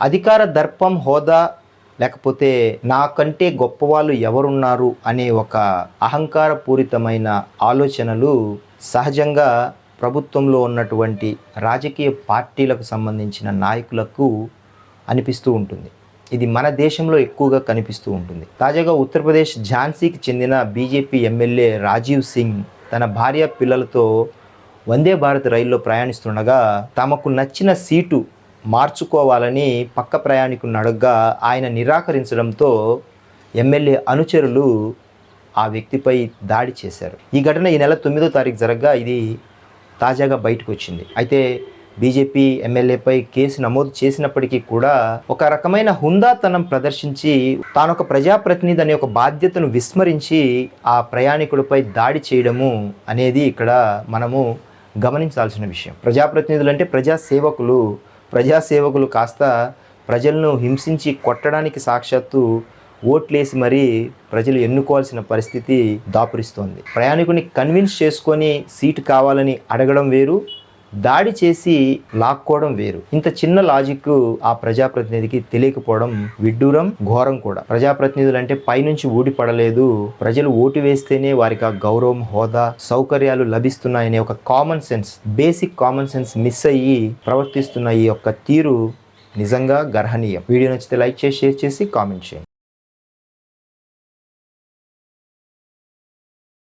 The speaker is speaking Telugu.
అధికార దర్పం హోదా లేకపోతే నాకంటే గొప్పవాళ్ళు ఎవరున్నారు అనే ఒక అహంకారపూరితమైన ఆలోచనలు సహజంగా ప్రభుత్వంలో ఉన్నటువంటి రాజకీయ పార్టీలకు సంబంధించిన నాయకులకు అనిపిస్తూ ఉంటుంది. ఇది మన దేశంలో ఎక్కువగా కనిపిస్తూ ఉంటుంది. తాజాగా ఉత్తరప్రదేశ్ ఝాన్సీకి చెందిన బీజేపీ ఎమ్మెల్యే రాజీవ్ సింగ్ తన భార్య పిల్లలతో వందే భారత్ రైల్లో ప్రయాణిస్తుండగా తమకు నచ్చిన సీటు మార్చుకోవాలని పక్క ప్రయాణికుని అడగ్గా ఆయన నిరాకరించడంతో ఎమ్మెల్యే అనుచరులు ఆ వ్యక్తిపై దాడి చేశారు. ఈ ఘటన ఈ నెల తొమ్మిదో తారీఖు జరగగా ఇది తాజాగా బయటకు వచ్చింది అయితే బీజేపీ ఎమ్మెల్యేపై కేసు నమోదు చేసినప్పటికీ కూడా ఒక రకమైన హుందాతనం ప్రదర్శించి తాను ఒక ప్రజాప్రతినిధి అనే ఒక బాధ్యతను విస్మరించి ఆ ప్రయాణికుడిపై దాడి చేయడము అనేది ఇక్కడ మనము గమనించాల్సిన విషయం. ప్రజాప్రతినిధులు అంటే ప్రజా సేవకులు ప్రజాసేవకులు కాస్త ప్రజలను హింసించి కొట్టడానికి సాక్షాత్తు ఓట్లేసి మరీ ప్రజలు ఎన్నుకోవాల్సిన పరిస్థితి దాపురిస్తోంది. ప్రయాణికుని కన్విన్స్ చేసుకొని సీటు కావాలని అడగడం వేరు దాడి చేసి లాక్కోవడం వేరు. ఇంత చిన్న లాజిక్ ఆ ప్రజాప్రతినిధికి తెలియకపోవడం విడ్డూరం ఘోరం కూడా. ప్రజాప్రతినిధులు అంటే పైనుంచి ఊడిపడలేదు. ప్రజలు ఓటు వేస్తేనే వారికి ఆ గౌరవం హోదా సౌకర్యాలు లభిస్తున్నాయనే ఒక common sense basic common sense miss అయ్యి ప్రవర్తిస్తున్న ఈ యొక్క తీరు నిజంగా గర్హనీయం. వీడియో నచ్చితే లైక్ చేసి షేర్ చేసి కామెంట్ చేయండి.